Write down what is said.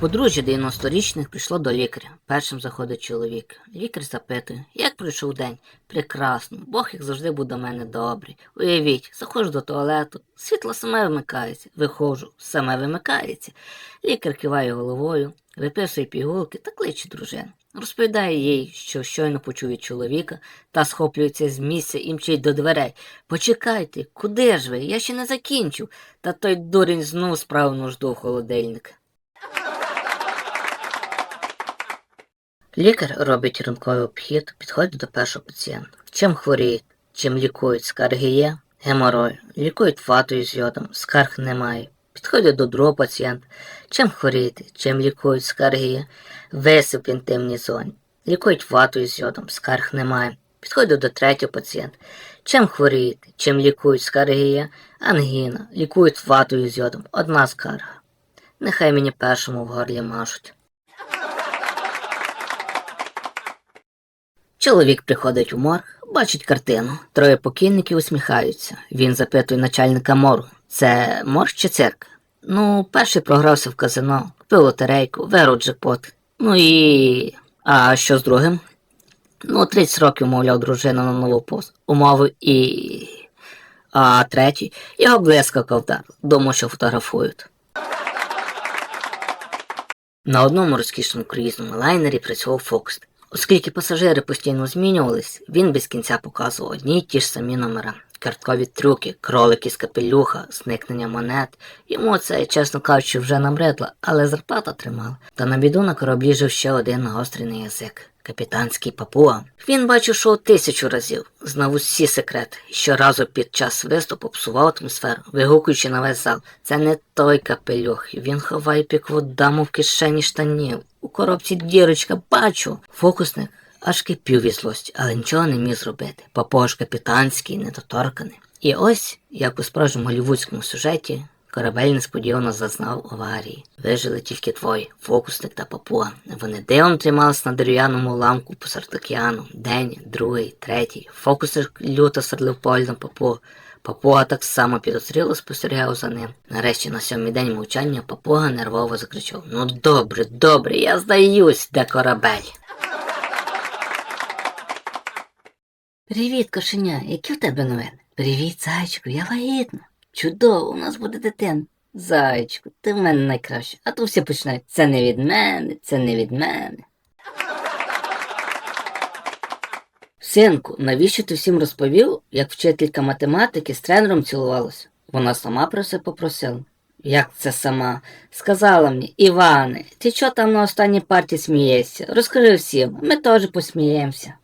Подружжя 90-річних прийшло до лікаря. Першим заходить чоловік. Лікар запитує, як пройшов день? Прекрасно, Бог як завжди був до мене добрий. Уявіть, заходжу до туалету, світло саме вимикається. Виходжу, саме вимикається. Лікар киває головою, виписує пігулки та кличе дружину. Розповідає їй, що щойно почув від чоловіка та схоплюється з місця і мчить до дверей. Почекайте, куди ж ви? Я ще не закінчив. Та той дурень знов справив нужду в холодильник. Лікар робить ранковий обхід, підходить до першого пацієнта. Чим хворіють? Чим лікують? Скарги є? Геморой. Лікують ватою з йодом, скарг немає. Підходить до другого пацієнта. Чим хворієте? Чим лікують? Скарги є? Висип в інтимній зоні. Лікують ватою з йодом, скарг немає. Підходить до третього пацієнта. Чим хворієте? Чим лікують? Скарги є? Ангіна. Лікують ватою з йодом. Одна скарга. Нехай мені першому в горлі мажуть. Чоловік приходить у морг, бачить картину. Троє покійників усміхаються. Він запитує начальника моргу. Це морг чи цирк? Ну, перший програвся в казино, купив лотерейку, виграв джекпот. Ну і. А що з другим? Ну, 30 років мовляв дружину на нову пост. Умови і. А третій його блискавка вдар. Думав, що фотографують. На одному розкішному круїзному лайнері працював Фокс. Оскільки пасажири постійно змінювались, він без кінця показував одні й ті ж самі номера. Карткові трюки, кролики з капелюха, зникнення монет. Йому це, чесно кажучи, вже набридло, але зарплата тримала. Та на біду на кораблі жив ще один нагострений язик. Капітанський папуа. Він бачив шоу тисячу разів, знав усі секрети. Щоразу під час виступу псував атмосферу, вигукуючи на весь зал. Це не той капелюх. Він ховає пікву даму в кишені штанів. Коробці дірочка бачу. Фокусник аж кипів від злості, але нічого не міг зробити. Папуа капітанський, недоторканий. І ось, як у справжньому голівудському сюжеті, корабель несподівано зазнав аварії. Вижили тільки двоє фокусник та папуа. Вони дивом тримались на дерев'яному уламку посеред океану. День, другий, третій. Фокусник люто серлив поглядом папуа. Папуга так само підозріло спостерігав за ним. Нарешті на сьомий день мовчання папуга нервово закричав: Ну добре, добре, я здаюсь, де корабель. Привіт, кошеня, які в тебе новини? Привіт, зайчику, я вагітна. Чудово, у нас буде дитина. Зайчику, ти в мене найкраще, а то всі починають. Це не від мене, це не від мене. Синку, навіщо ти всім розповів, як вчителька математики з тренером цілувалася? Вона сама про це попросила. Як це сама? Сказала мені, Іване, ти чого там на останній парті смієшся? Розкажи всім, ми теж посміємося.